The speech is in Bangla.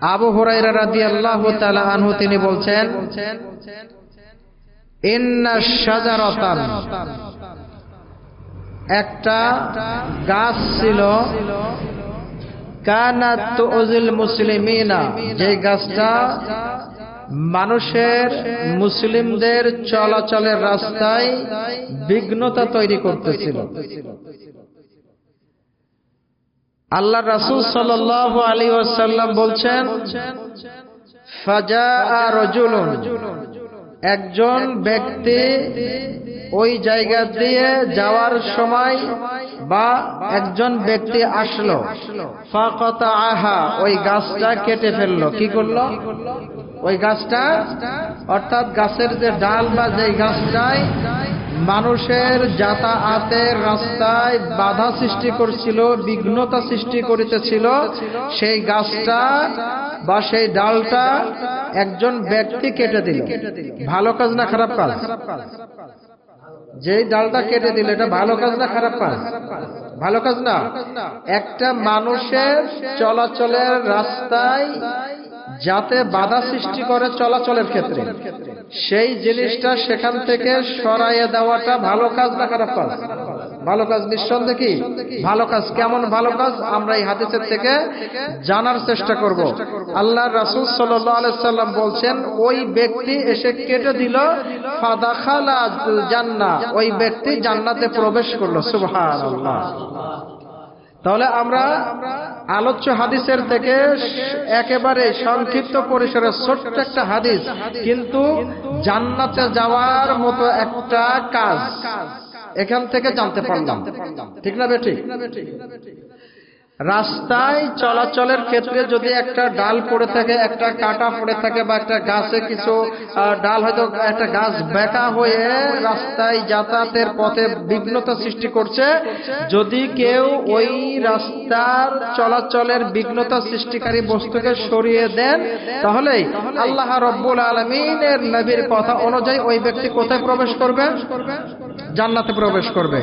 আবু হুরাইরা রাদিয়াল্লাহু তাআলা আনহু তিনি বলছেন একটা গাছ ছিল মুসলিমিনা। যে গাছটা মানুষের মুসলিমদের চলাচলের রাস্তায় বিঘ্নতা তৈরি করতেছিল। আল্লাহ রাসূল সাল্লাল্লাহু আলাইহি ওয়াসাল্লাম বলছেন ফাজা রজুলুন, একজন ব্যক্তি ওই জায়গা দিয়ে যাওয়ার সময় বা একজন ব্যক্তি আসলো ফাকতা আহা ওই গাছটা কেটে ফেলল। কি করল? ওই গাছটা, অর্থাৎ গাছের যে ডাল বা যে গাছটায় মানুষের যাতায়াতের রাস্তায় বাধা সৃষ্টি করছিল, বিঘ্নতা সৃষ্টি করিতেছিল। সেই গাছটা বা সেই ডালটা একজন ব্যক্তি কেটে দিল। ভালো কাজ না খারাপ কাজ? যেই ডালটা কেটে দিল, এটা ভালো কাজ না খারাপ কাজ? ভালো কাজ না? একটা মানুষের চলাচলের রাস্তায় যাতে বাধা সৃষ্টি করে চলাচলের ক্ষেত্রে। সেই জিনিসটা সেখান থেকে সরাইয়ে দেওয়াটা ভালো কাজ না খারাপ কাজ? ভালো কাজ নিঃসন্দেহে কি? ভালো কাজ কেমন ভালো কাজ? আমরা এই হাদিসের থেকে জানার চেষ্টা করব। আল্লাহ রাসূল সাল্লাম বলছেন, ওই ব্যক্তি এসে কেটে দিল, ফাদাখালা জান্নাহ। ওই ব্যক্তি জান্নাতে প্রবেশ করল। সুবহানাল্লাহ। তাহলে আমরা আলোচ্য হাদিসের থেকে একেবারে সংক্ষিপ্ত পরিসরের ছোট্ট একটা হাদিস, কিন্তু জান্নাতে যাওয়ার মতো একটা কাজ এখান থেকে জানতে পারলাম। ঠিক না বেঠিক রাস্তায় চলাচলের ক্ষেত্রে যদি একটা ডাল পড়ে থাকে, একটা কাটা পড়ে থাকে বা একটা গাছে কিছু ডাল হয়তো একটা গাছ বেঁকা হয়ে রাস্তায় যাতায়াতের পথে বিঘ্নতা সৃষ্টি করছে, যদি কেউ ওই রাস্তার চলাচলের বিঘ্নতা সৃষ্টিকারী বস্তুকে সরিয়ে দেন, তাহলে আল্লাহ রব্বুল আলমিনের নবীর কথা অনুযায়ী ওই ব্যক্তি কোথায় প্রবেশ করবে? জান্নাতে প্রবেশ করবে।